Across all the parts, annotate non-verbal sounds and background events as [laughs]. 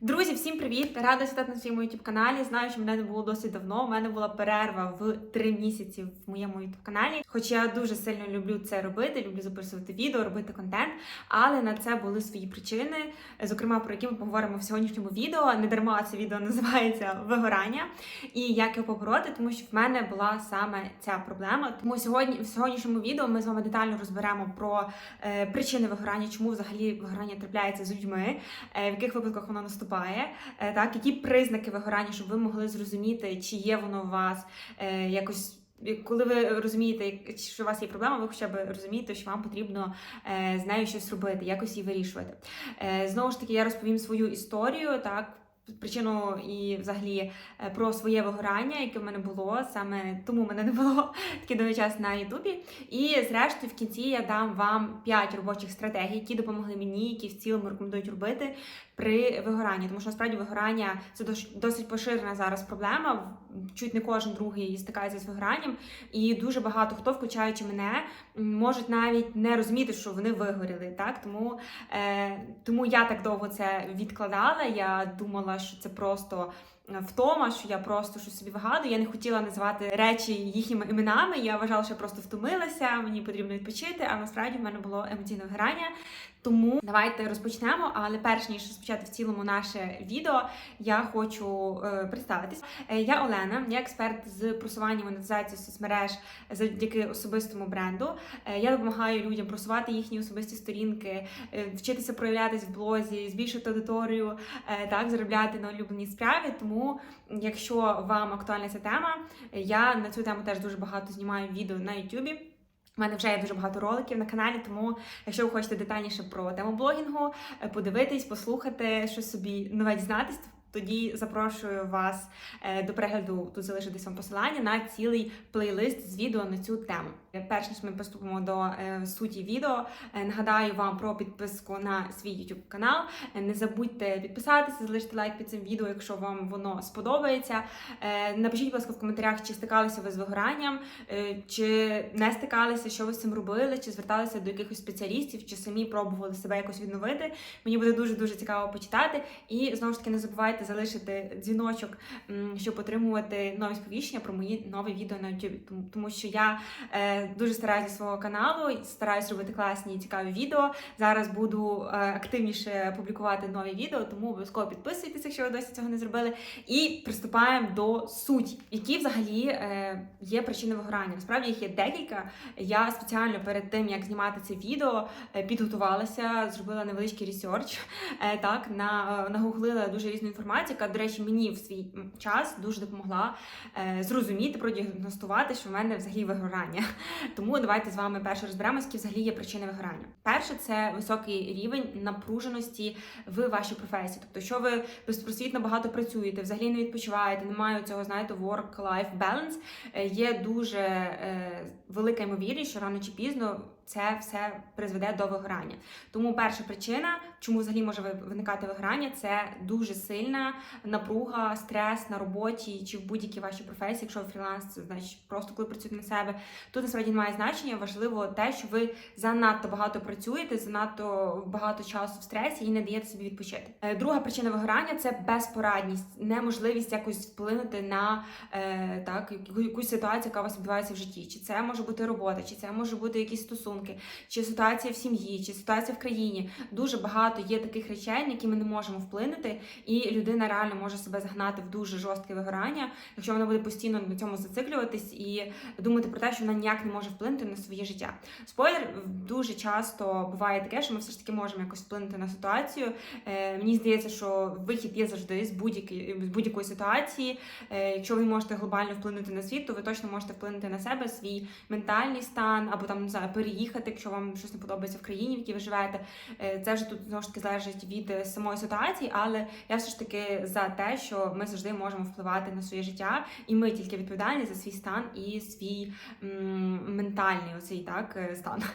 Друзі, всім привіт! Рада вітати на своєму youtube каналі. Знаю, що мене не було досить давно. У мене була перерва в три місяці в моєму youtube каналі. Хоч я дуже сильно люблю це робити, люблю записувати відео, робити контент, але на це були свої причини, зокрема про які ми поговоримо в сьогоднішньому відео. Не дарма це відео називається вигорання і як його побороти, тому що в мене була саме ця проблема. Тому сьогодні в сьогоднішньому відео ми з вами детально розберемо про е, причини вигорання, чому взагалі вигорання трапляється з людьми, е, в яких випадках воно наступає, е, так які признаки вигорання, щоб ви могли зрозуміти, чи є воно у вас е, якось. Коли ви розумієте, що у вас є проблема, ви хоча б розумієте, що вам потрібно е, з нею щось робити, якось її вирішувати. Знову ж таки, я розповім свою історію, так. Причину і взагалі е, про своє вигорання, яке в мене було, саме тому в мене не було [laughs] такий довгий час на Ютубі. І зрештою, в кінці я дам вам 5 робочих стратегій, які допомогли мені, які в цілому рекомендують робити при вигоранні. Тому що насправді вигорання це досить поширена зараз проблема. Чуть не кожен другий стикається з вигоранням, і дуже багато хто, включаючи мене, можуть навіть не розуміти, що вони вигоріли. Так тому, е, тому я так довго це відкладала. Я думала, що це просто. е, Втома, що я просто щось собі вигадую. Я не хотіла називати речі їхніми іменами. Я вважала, що я просто втомилася, мені потрібно відпочити. А насправді в мене було емоційне вигорання. Тому давайте розпочнемо. Але перш ніж розпочати в цілому наше відео, я хочу е, представитись. Е, я Олена, я експерт з просування монетизації соцмереж завдяки особистому бренду. Е, я допомагаю людям просувати їхні особисті сторінки, е, вчитися проявлятись в блозі, збільшити аудиторію, е, так заробляти на улюбленій справі. Тому, якщо вам актуальна ця тема, я на цю тему теж дуже багато знімаю відео на YouTube. У мене вже є дуже багато роликів на каналі, тому якщо ви хочете детальніше про тему блогінгу, е, подивитись, послухати, щось собі нове дізнатись, тоді запрошую вас е, до перегляду. Тут залишитись вам посилання на цілий плейлист з відео на цю тему. Перш ніж ми приступимо до е, суті відео, е, нагадаю вам про підписку на свій YouTube канал. Не забудьте підписатися, залишити лайк під цим відео, якщо вам воно сподобається. Напишіть, будь ласка, в коментарях, чи стикалися ви з вигоранням, чи не стикалися, що ви з цим робили, чи зверталися до якихось спеціалістів, чи самі пробували себе якось відновити. Мені буде дуже дуже цікаво почитати. І знову ж таки не забувайте залишити дзвіночок, щоб отримувати нові сповіщення про мої нові відео на YouTube. Тому, що я е, дуже стараюся свого каналу, і стараюсь робити класні і цікаві відео. Зараз буду е, активніше публікувати нові відео, тому обов'язково підписуйтесь, якщо ви досі цього не зробили. І приступаємо до суті, які взагалі е, є причини вигорання. Насправді їх є декілька. Я спеціально перед тим як знімати це відео підготувалася, зробила невеличкий ресерч. Так на нагуглила дуже різну інформацію, яка, до речі, мені в свій час дуже допомогла е, зрозуміти, продіагностувати, що в мене взагалі вигорання. [laughs] Тому давайте з вами перше розберемося, які взагалі є причини вигорання. Перше це високий рівень напруженості в вашій професії. Тобто, що ви безпросвітно багато працюєте, взагалі не відпочиваєте, немає цього, знаєте, work-life balance, е, є дуже е, велика ймовірність, що рано чи пізно це все призведе до вигорання. Тому перша причина, чому взагалі може виникати вигорання, це дуже сильна напруга, стрес на роботі чи в будь-якій вашій професії. Якщо ви фріланс, це значить просто коли працюєте на себе. Тут насправді немає значення. Важливо те, що ви занадто багато працюєте, занадто багато часу в стресі і не даєте собі відпочити. Е, Друга причина вигорання це безпорадність, неможливість якось вплинути на е, так якусь ситуацію, яка у вас відбувається в житті. Чи це може бути робота, чи це може бути якісь стосунки, чи ситуація в сім'ї, чи ситуація в країні. Дуже багато є таких речей, на які ми не можемо вплинути, і людина реально може себе загнати в дуже жорстке вигорання, якщо вона буде постійно на цьому зациклюватись і думати про те, що вона ніяк не може вплинути на своє життя. Спойлер, дуже часто буває таке, що ми все ж таки можемо якось вплинути на ситуацію. Е, мені здається, що вихід є завжди з будь-якої будь-якої ситуації. Е, якщо ви можете глобально вплинути на світ, то ви точно можете вплинути на себе, свій ментальний стан, або там не знаю, переїхати, якщо вам щось не подобається в країні, в якій ви живете. Е, це вже тут знову ж таки залежить від е, самої ситуації, але я все ж таки за те, що ми завжди можемо впливати на своє життя, і ми тільки відповідальні за свій стан і свій м, ментальний оцей так е, стан. [laughs]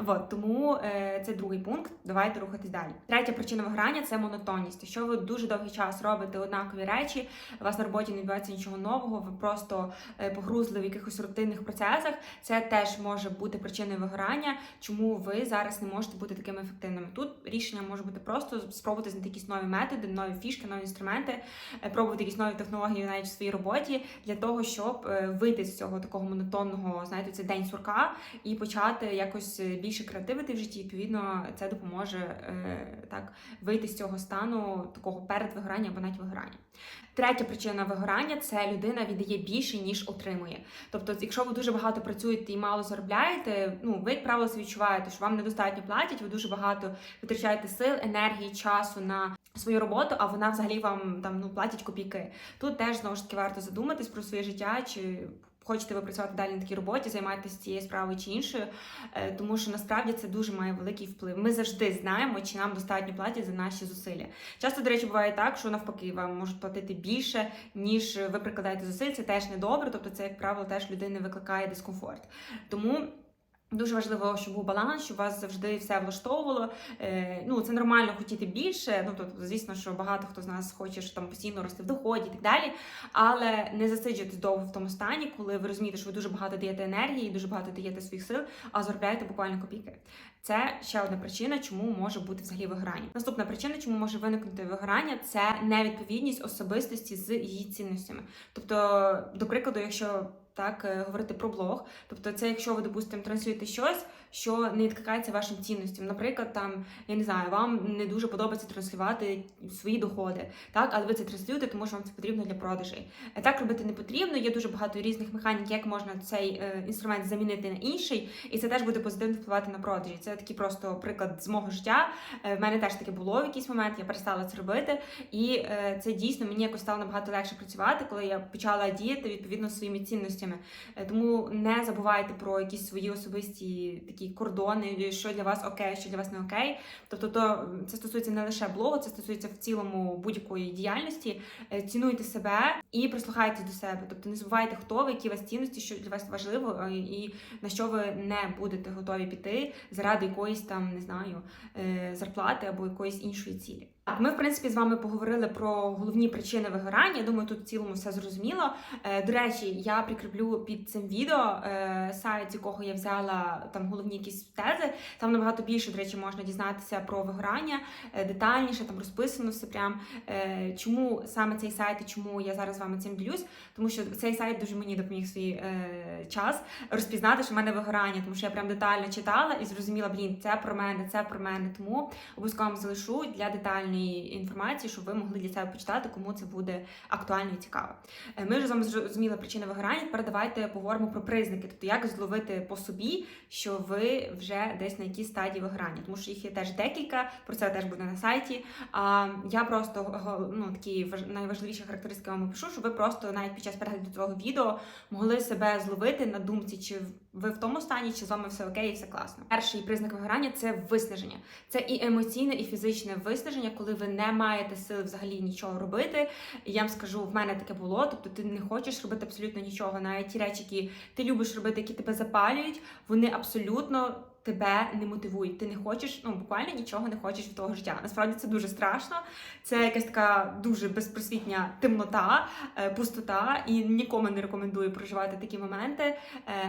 Вот, тому це другий пункт. Давайте рухатись далі. Третя причина виграння це монотонність. Якщо ви дуже довгий час робите однакові речі, у вас на роботі не відбувається нічого нового, ви просто погрузли в якихось рутинних процесах. Це теж може бути причиною вигорання. Вигорання, чому ви зараз не можете бути такими ефективними. Тут рішення може бути просто спробувати знайти якісь нові методи, нові фішки, нові інструменти, е, пробувати якісь нові технології навіть в своїй роботі для того, щоб е, вийти з цього такого монотонного, знаєте, це день сурка і почати якось більше креативити в житті. Відповідно, це допоможе е, так вийти з цього стану такого передвигорання або навіть вигорання. Третя причина вигорання це людина віддає більше ніж отримує. Тобто, якщо ви дуже багато працюєте і мало заробляєте, ну ви як правило відчуваєте, що вам недостатньо платять, ви дуже багато витрачаєте сил, енергії, часу на свою роботу, а вона взагалі вам там ну платять копійки. Тут теж знову ж таки варто задуматись про своє життя чи. Хочете ви працювати далі на такій роботі, займатися цією справою чи іншою, е, тому що насправді це дуже має великий вплив. Ми завжди знаємо, чи нам достатньо платять за наші зусилля. Часто, до речі, буває так, що навпаки вам можуть платити більше, ніж ви прикладаєте зусиль. Це теж недобре, тобто це, як правило, теж людини викликає дискомфорт. Тому. Дуже важливо, щоб був баланс, щоб вас завжди все влаштовувало. Е, ну це нормально хотіти більше. Ну тобто, звісно, що багато хто з нас хоче що там постійно рости в доході і так далі. Але не засиджуйтесь довго в тому стані, коли ви розумієте, що ви дуже багато даєте енергії, дуже багато даєте своїх сил, а заробляєте буквально копійки. Це ще одна причина, чому може бути взагалі вигорання. Наступна причина, чому може виникнути вигорання, це невідповідність особистості з її цінностями. Тобто, до прикладу, якщо так е, говорити про блог. Тобто, це якщо ви, допустимо, транслюєте щось, що не відкликається вашим цінностям. Наприклад, там я не знаю, вам не дуже подобається транслювати свої доходи, так, але ви це транслюєте, тому що вам це потрібно для продажей. Е, так робити не потрібно. Є дуже багато різних механік, як можна цей е, інструмент замінити на інший, і це теж буде позитивно впливати на продажі. Це такий просто приклад з мого життя. В мене теж таке було в якийсь момент. Я перестала це робити, і це дійсно мені якось стало набагато легше працювати, коли я почала діяти відповідно своїми цінностями. Е, тому не забувайте про якісь свої особисті такі кордони, що для вас окей, що для вас не окей. Тобто, то це стосується не лише блогу, це стосується в цілому будь-якої діяльності. Е, цінуйте себе і прислухайтесь до себе. Тобто не забувайте, хто ви, які вас цінності, що для вас важливо, е, і на що ви не будете готові піти заради якоїсь там не знаю зарплати або якоїсь іншої цілі. Так, ми в принципі з вами поговорили про головні причини вигорання. Думаю, тут в цілому все зрозуміло. Е, до речі, я прикріплю під цим відео е, сайт, з якого я взяла там головні якісь тези. Там набагато більше, до речі, можна дізнатися про вигорання е, детальніше, там розписано все прям. Чому саме цей сайт і чому я зараз з вами цим ділюсь? Тому що цей сайт дуже мені допоміг свій час розпізнати, що в мене вигорання, тому що я прям детально читала і зрозуміла, блін, це про мене, це про мене. Тому обов'язково залишу для детальної актуальної інформації, щоб ви могли для себе почитати, кому це буде актуально і цікаво. Е, ми вже з вами зрозуміли причини вигорання. Тепер давайте поговоримо про признаки, тобто як зловити по собі, що ви вже десь на якій стадії вигорання, тому що їх є теж декілька, про це теж буде на сайті. А я просто ну, такі найважливіші характеристики вам пишу, щоб ви просто навіть під час перегляду цього відео могли себе зловити на думці, чи ви в тому стані, чи з вами все окей, і все класно. Перший признак вигорання це виснаження. Це і емоційне, і фізичне виснаження, коли ви не маєте сили взагалі нічого робити. Я вам скажу, в мене таке було. Тобто, ти не хочеш робити абсолютно нічого. Навіть ті речі, які ти любиш робити, які тебе запалюють, вони абсолютно тебе не мотивують. Ти не хочеш, ну буквально нічого не хочеш від того життя. Насправді це дуже страшно. Це якась така дуже безпросвітня темнота, е, пустота, і нікому не рекомендую проживати такі моменти. Е,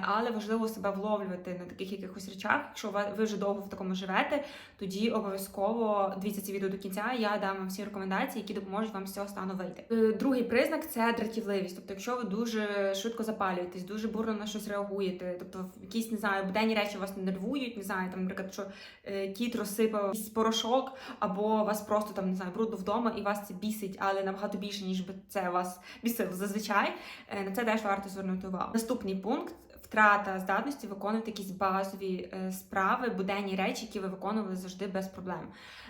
але важливо себе вловлювати на таких якихось речах. Якщо ви вже довго в такому живете, тоді обов'язково дивіться це відео до кінця. Я дам вам всі рекомендації, які допоможуть вам з цього стану вийти. Е, другий признак це дратівливість. Тобто, якщо ви дуже швидко запалюєтесь, дуже бурно на щось реагуєте, тобто якісь не знаю, буденні речі вас не нервують нервують, не знаю, там, наприклад, що е, кіт розсипав порошок, або вас просто там не знаю, брудно вдома, і вас це бісить, але набагато більше, ніж би це вас бісило зазвичай. Е, на це теж варто звернути увагу. Наступний пункт. Втрата здатності виконувати якісь базові е, справи, буденні речі, які ви виконували завжди без проблем.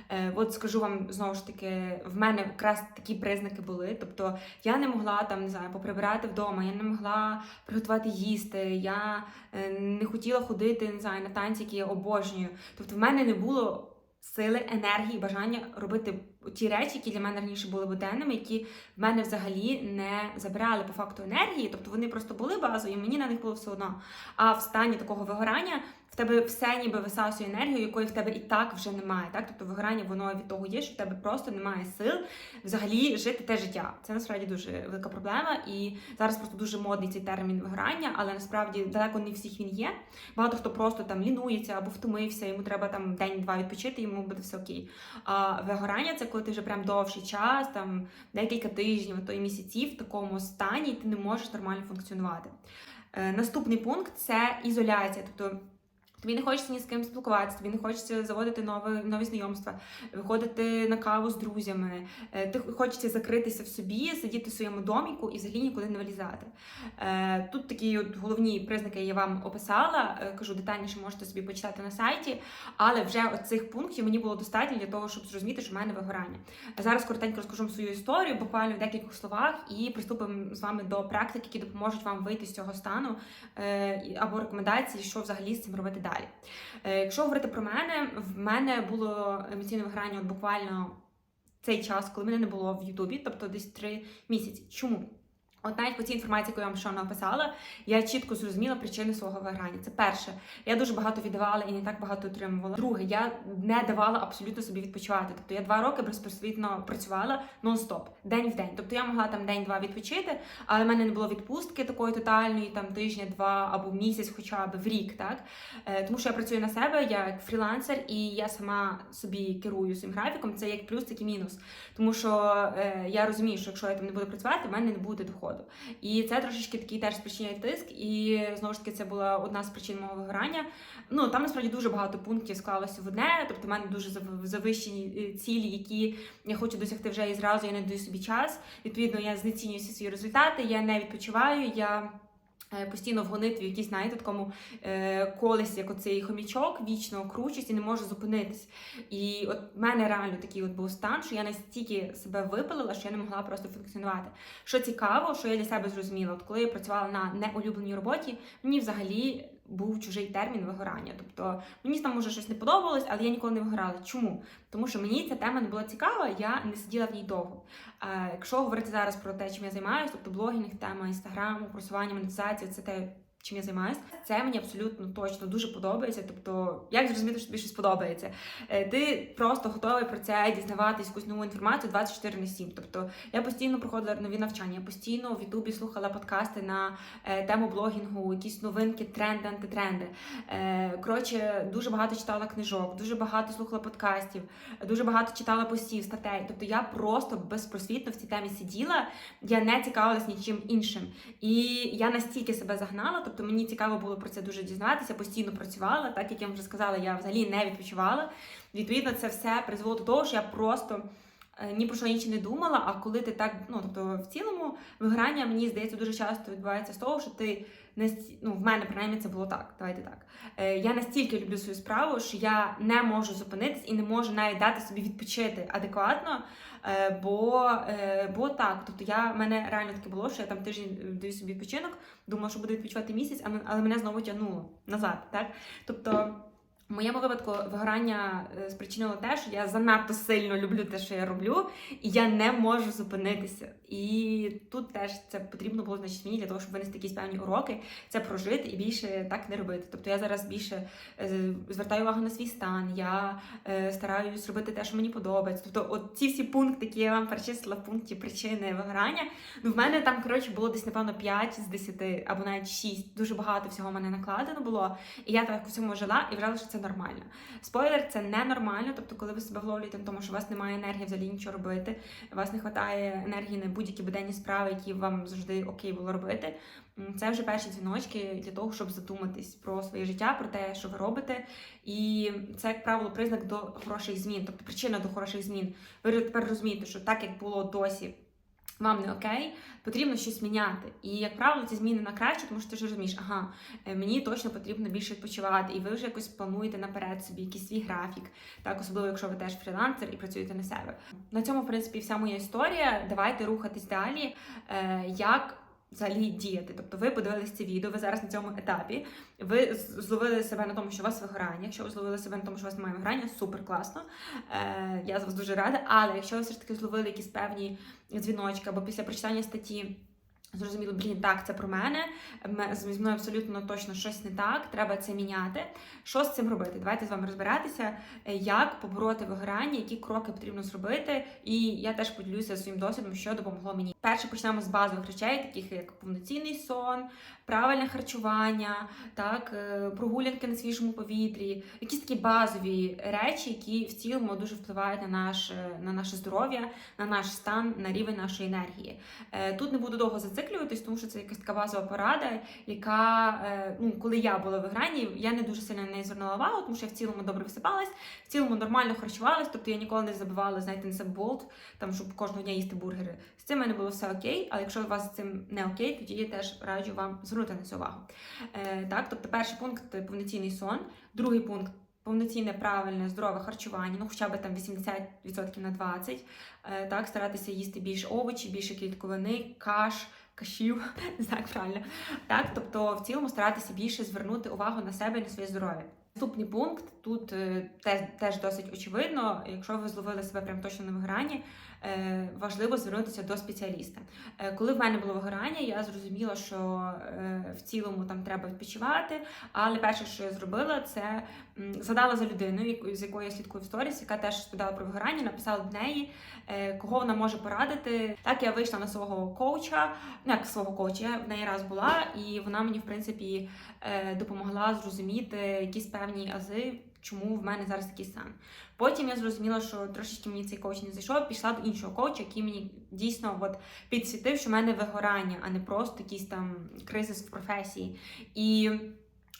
Е, от скажу вам знову ж таки, в мене якраз такі признаки були. Тобто я не могла там не знаю, поприбирати вдома, я не могла приготувати їсти, я е, не хотіла ходити не знаю, на танці, які я обожнюю. Тобто, в мене не було сили, енергії, бажання робити ті речі, які для мене раніше були буденними, які в мене взагалі не забирали по факту енергії, тобто вони просто були базою. мені на них було все одно. А в стані такого вигорання в тебе все ніби висасує енергію, якої в тебе і так вже немає. Так? Тобто вигорання воно від того є, що в тебе просто немає сил взагалі жити те життя. Це насправді дуже велика проблема. І зараз просто дуже модний цей термін вигорання, але насправді далеко не всіх він є. Багато хто просто там лінується або втомився, йому треба там день-два відпочити, йому буде все окей. А вигорання це коли ти вже прям довший час, там декілька тижнів, а то й місяців в такому стані, і ти не можеш нормально функціонувати. Е, наступний пункт це ізоляція. Тобто Тобі не хочеться ні з ким спілкуватися, тобі не хочеться заводити нові, нові знайомства, виходити на каву з друзями. Е, Ти хочеться закритися в собі, сидіти в своєму доміку і взагалі нікуди не вилізати. Е, Тут такі от головні признаки я вам описала. е, Кажу детальніше, можете собі почитати на сайті, але вже цих пунктів мені було достатньо для того, щоб зрозуміти, що в мене вигорання. Зараз коротенько розкажу свою історію, буквально в декількох словах, і приступимо з вами до практик, які допоможуть вам вийти з цього стану або рекомендацій, що взагалі з цим робити далі. Е, Якщо говорити про мене, в мене було емоційне виграння от буквально цей час, коли мене не було в Ютубі, тобто десь три місяці. Чому? От навіть по цій інформації, яку я вам щойно описала, я чітко зрозуміла причини свого виграння. Це перше, я дуже багато віддавала і не так багато отримувала. Друге, я не давала абсолютно собі відпочивати. Тобто я два роки безпросвітно працювала нон-стоп, день в день. Тобто я могла там день-два відпочити, але в мене не було відпустки такої тотальної, там тижня, два або місяць, хоча б в рік, так Е, тому що я працюю на себе, як фрілансер, і я сама собі керую своїм графіком. Це як плюс, так і мінус. Тому що е, я розумію, що якщо я там не буду працювати, в мене не буде доходу. І це трошечки такий теж спричиняє тиск. І знову ж таки, це була одна з причин мого вигорання. Ну там насправді дуже багато пунктів склалося в одне. Тобто, в мене дуже завищені е, цілі, які я хочу досягти вже і зразу. Я не даю собі час. Відповідно, я знецінюю всі свої результати. Я не відпочиваю. Я Постійно в гонитві, якісь, знаєте, такому е, колесі, як оцей хомічок, вічно кручусь і не можу зупинитись. І от в мене реально такий от був стан, що я настільки себе випалила, що я не могла просто функціонувати. Що цікаво, що я для себе зрозуміла, от коли я працювала на неулюбленій роботі, мені взагалі був чужий термін вигорання. Тобто мені там може щось не подобалось, але я ніколи не вигорала. Чому? Тому що мені ця тема не була цікава, я не сиділа в ній довго. Якщо говорити зараз про те, чим я займаюся, тобто блогінг, тема інстаграму, просування, монетизація, це те. Чим я займаюся, це мені абсолютно точно дуже подобається. Тобто, як зрозуміти, що тобі щось подобається? Е, Ти просто готовий про це дізнаватись якусь нову інформацію 24 на 7. Тобто я постійно проходила нові навчання, я постійно в Ютубі слухала подкасти на е, тему блогінгу, якісь новинки, тренди, антитренди. Е, Коротше, дуже багато читала книжок, дуже багато слухала подкастів, дуже багато читала постів, статей. Тобто я просто безпросвітно в цій темі сиділа, я не цікавилась нічим іншим. І я настільки себе загнала, тобто мені цікаво було про це дуже дізнатися, постійно працювала, так як я вже сказала, я взагалі не відпочивала. Відповідно, це все призвело до того, що я просто. е, Ні про що інше не думала, а коли ти так, ну тобто в цілому виграння, мені здається, дуже часто відбувається з того, що ти. Ну, в мене принаймні це було так. Давайте так. Е, я настільки люблю свою справу, що я не можу зупинитись і не можу навіть дати собі відпочити адекватно. Е, бо, е, бо так, тобто я мене реально таке було, що я там тиждень даю собі відпочинок, думала, що буду відпочивати місяць, але мене знову тягнуло назад. Так? Тобто. Моєму випадку вигорання е, спричинило те, що я занадто сильно люблю те, що я роблю, і я не можу зупинитися. І тут теж це потрібно було значить мені для того, щоб винести якісь певні уроки, це прожити і більше так не робити. Тобто я зараз більше е, звертаю увагу на свій стан, я е, стараюсь робити те, що мені подобається. Тобто, от ці всі пункти, які я вам перечислила в пункті причини вигорання, ну в мене там коротше було десь напевно 5 з 10 або навіть 6. Дуже багато всього в мене накладено було. І я так у цьому жила і вважала, що це нормально. Спойлер, це ненормально. Тобто, коли ви себе вловлюєте на тому, що у вас немає енергії взагалі нічого робити, у вас не вистачає енергії на будь-які буденні справи, які вам завжди окей було робити. Це вже перші дзвіночки для того, щоб задуматись про своє життя, про те, що ви робите. І це, як правило, признак до хороших змін, тобто причина до хороших змін. Ви тепер розумієте, що так як було досі. Вам не окей, потрібно щось міняти. І, як правило, ці зміни на краще, тому що ти вже розумієш, ага, е, мені точно потрібно більше відпочивати, і ви вже якось плануєте наперед собі якийсь свій графік, так особливо, якщо ви теж фрілансер і працюєте на себе. На цьому, в принципі, вся моя історія. Давайте рухатись далі. Е, Як взагалі діяти. Тобто ви подивилися це відео, ви зараз на цьому етапі, ви зловили себе на тому, що у вас вигорання. Якщо ви зловили себе на тому, що у вас немає вигорання, супер класно. Е, я з вас дуже рада. Але якщо ви все ж таки зловили якісь певні дзвіночки або після прочитання статті. Зрозуміло, блін, так, це про мене. Ме- Зі мною абсолютно точно щось не так, треба це міняти. Що з цим робити? Давайте з вами розбиратися, е, як побороти вигорання, які кроки потрібно зробити. І я теж поділюся своїм досвідом, що допомогло мені. Перше почнемо з базових речей, таких як повноцінний сон, правильне харчування, так, е, прогулянки на свіжому повітрі, якісь такі базові речі, які в цілому дуже впливають на наше, на наше здоров'я, на наш стан, на рівень нашої енергії. Е, Тут не буду довго зациклюватись, тому що це якась така базова порада, яка, е, ну, коли я була в грані, я не дуже сильно неї звернула увагу, тому що я в цілому добре висипалась, в цілому нормально харчувалась, тобто я ніколи не забивала, знаєте, на себе болт, там, щоб кожного дня їсти бургери. З цим мене було все окей, але якщо у вас з цим не окей, тоді я теж раджу вам звернути на це увагу. Е, так, тобто перший пункт повноцінний сон, другий пункт. Повноцінне правильне здорове харчування, ну хоча б там 80% на 20%. Е, так, старатися їсти більше овочів, більше клітковини, каш, кашів, [laughs] не знаю правильно. Так, тобто в цілому старатися більше звернути увагу на себе і на своє здоров'я. Наступний пункт тут е, теж, досить очевидно. Якщо ви зловили себе прям точно на вигоранні, е, важливо звернутися до спеціаліста. Е, коли в мене було вигорання, я зрозуміла, що е, в цілому там треба відпочивати. Але перше, що я зробила, це задала за людиною, з якою я слідкую в сторіс, яка теж спитала про вигорання, написала до неї, е, кого вона може порадити. Так я вийшла на свого коуча, ну як свого коуча, я в неї раз була, і вона мені, в принципі, е, допомогла зрозуміти якісь певні ази, чому в мене зараз такий стан. Потім я зрозуміла, що трошечки мені цей коуч не зайшов, пішла до іншого коуча, який мені дійсно от підсвітив, що в мене вигорання, а не просто якийсь там кризис в професії. І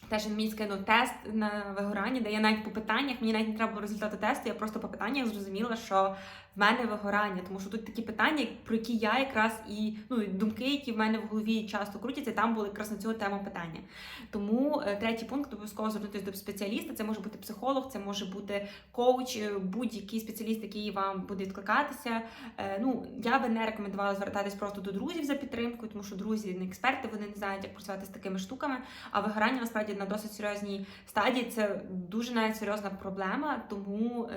Теж він мені скинув тест на вигорання, де я навіть по питаннях, мені навіть не треба було результати тесту, я просто по питаннях зрозуміла, що в мене вигорання, тому що тут такі питання, про які я якраз і ну думки, які в мене в голові часто крутяться, там були якраз на цю тему питання. Тому е, третій пункт обов'язково звернутися до спеціаліста. Це може бути психолог, це може бути коуч, е, будь-який спеціаліст, який вам буде відкликатися. Е, Ну я би не рекомендувала звертатись просто до друзів за підтримкою, тому що друзі не експерти, вони не знають, як працювати з такими штуками. А вигорання насправді на досить серйозній стадії це дуже навіть серйозна проблема. Тому,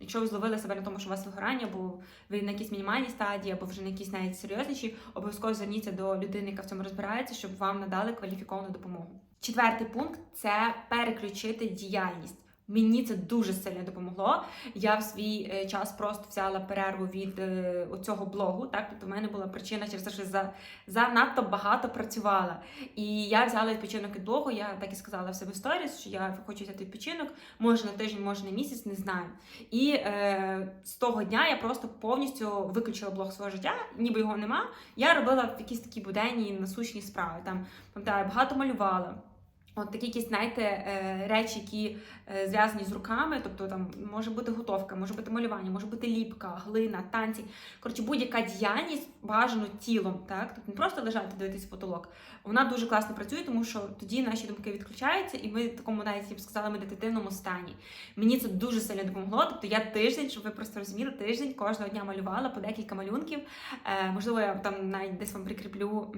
якщо ви зловили себе на тому, що у вас вигорання, або ви на якійсь мінімальній стадії, або вже на якійсь навіть серйозніші, обов'язково зверніться до людини, яка в цьому розбирається, щоб вам надали кваліфіковану допомогу. Четвертий пункт це переключити діяльність. Мені це дуже сильно допомогло. Я в свій е, час просто взяла перерву від е, цього блогу. Так, тобто в мене була причина через те, що за занадто багато працювала. І я взяла відпочинок від блогу. Я так і сказала в себе в сторіс, що я хочу взяти відпочинок, може на тиждень, може на місяць, не знаю. І е, з того дня я просто повністю виключила блог свого життя, ніби його нема. Я робила якісь такі буденні насущні справи. Там пам'ятаю, багато малювала. От такі якісь, знаєте, е, речі, які е, зв'язані з руками, тобто там може бути готовка, може бути малювання, може бути ліпка, глина, танці. Коротше, будь-яка діяльність бажано тілом, так? Тобто не просто лежати, дивитися потолок. Вона дуже класно працює, тому що тоді наші думки відключаються, і ми в такому навіть я б сказала медитативному стані. Мені це дуже сильно допомогло. Тобто я тиждень, щоб ви просто розуміли, тиждень кожного дня малювала по декілька малюнків. Е, можливо, я там навіть десь вам прикріплю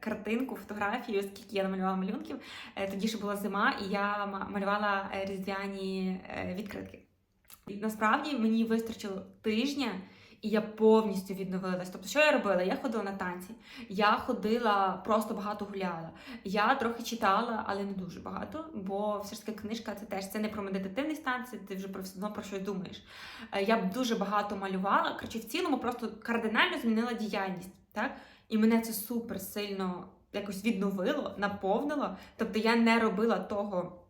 картинку, фотографію, скільки я намалювала малюнків. Е, Тоді ще була зима, і я малювала е, різдвяні е, відкритки. І насправді мені вистачило тижня, і я повністю відновилась. Тобто, що я робила? Я ходила на танці, я ходила, просто багато гуляла. Я трохи читала, але не дуже багато, бо все ж таки книжка це теж це не про медитативний стан, це ти вже про все одно про щось думаєш. Я дуже багато малювала. Коротше, в цілому просто кардинально змінила діяльність. Так? І мене це супер сильно якось відновило, наповнило. Тобто я не робила того,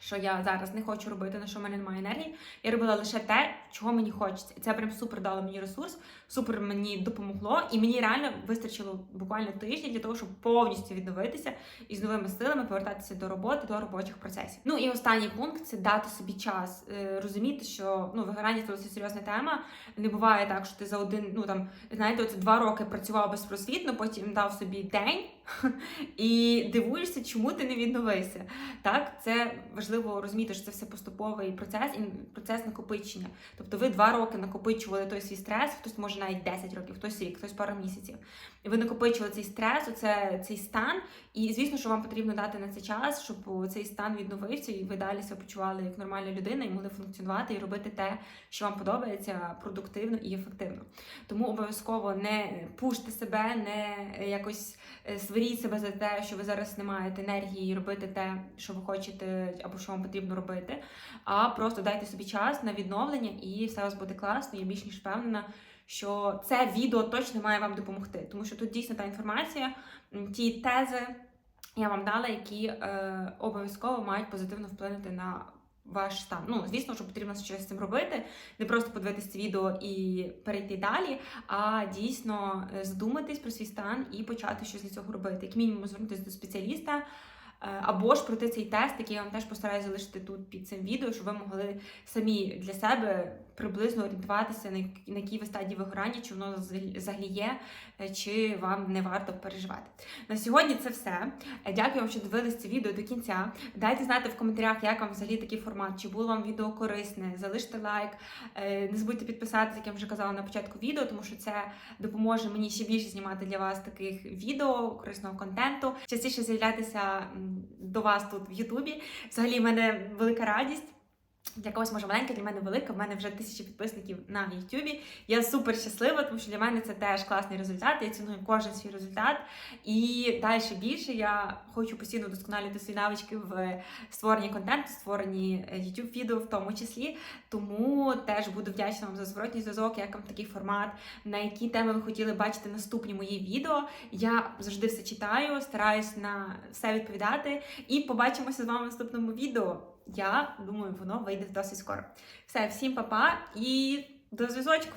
що я зараз не хочу робити, на що в мене немає енергії. Я робила лише те, чого мені хочеться. І це прям супер дало мені ресурс, супер мені допомогло. І мені реально вистачило буквально тиждень для того, щоб повністю відновитися і з новими силами повертатися до роботи, до робочих процесів. Ну і останній пункт це дати собі час, Е, розуміти, що ну вигорання це досить серйозна тема. Не буває так, що ти за один, ну там знаєте, оце два роки працював безпросвітно, потім дав собі день, [laughs] і дивуєшся, чому ти не відновився. Так, це важливо розуміти, що це все поступовий процес і процес накопичення. Тобто ви два роки накопичували той свій стрес, хтось може навіть 10 років, хтось рік, хтось пару місяців. І ви накопичували цей стрес, оце, цей стан. І звісно, що вам потрібно дати на це час, щоб цей стан відновився, і ви далі себе почували як нормальна людина і могли функціонувати і робити те, що вам подобається, продуктивно і ефективно. Тому обов'язково не пуште себе, не якось е, сваріть себе за те, що ви зараз не маєте енергії робити те, що ви хочете, або що вам потрібно робити. А просто дайте собі час на відновлення, і все у вас буде класно. Я більш ніж впевнена, що це відео точно має вам допомогти, тому що тут дійсно та інформація, ті тези я вам дала, які е, обов'язково мають позитивно вплинути на. Ваш стан. Ну, звісно, що потрібно щось з цим робити, не просто подивитися це відео і перейти далі, а дійсно е, задуматись про свій стан і почати щось для цього робити. Як мінімум звернутися до спеціаліста, е, або ж пройти цей тест, який я вам теж постараюся залишити тут під цим відео, щоб ви могли самі для себе приблизно орієнтуватися, на якій ви стадії вигорання, чи воно взагалі є, е, чи вам не варто переживати. На сьогодні це все. Е, Дякую вам, що дивились це відео до кінця. Дайте знати в коментарях, як вам взагалі такий формат, чи було вам відео корисне. Залиште лайк. Е, Не забудьте підписатися, як я вже казала на початку відео, тому що це допоможе мені ще більше знімати для вас таких відео, корисного контенту, частіше з'являтися до вас тут в Ютубі. Взагалі, в мене велика радість. Для когось може маленька, для мене велика. В мене вже тисячі підписників на Ютубі. Я супер щаслива, тому що для мене це теж класний результат. Я ціную кожен свій результат. І далі більше я хочу постійно вдосконалювати свої навички в створенні контенту, створенні youtube відео в тому числі. Тому теж буду вдячна вам за зворотній зв'язок, як вам такий формат, на які теми ви хотіли бачити наступні мої відео. Я завжди все читаю, стараюсь на все відповідати. І побачимося з вами в наступному відео. Я думаю, воно вийде досить скоро. Все, всім па-па і до зв'язочку!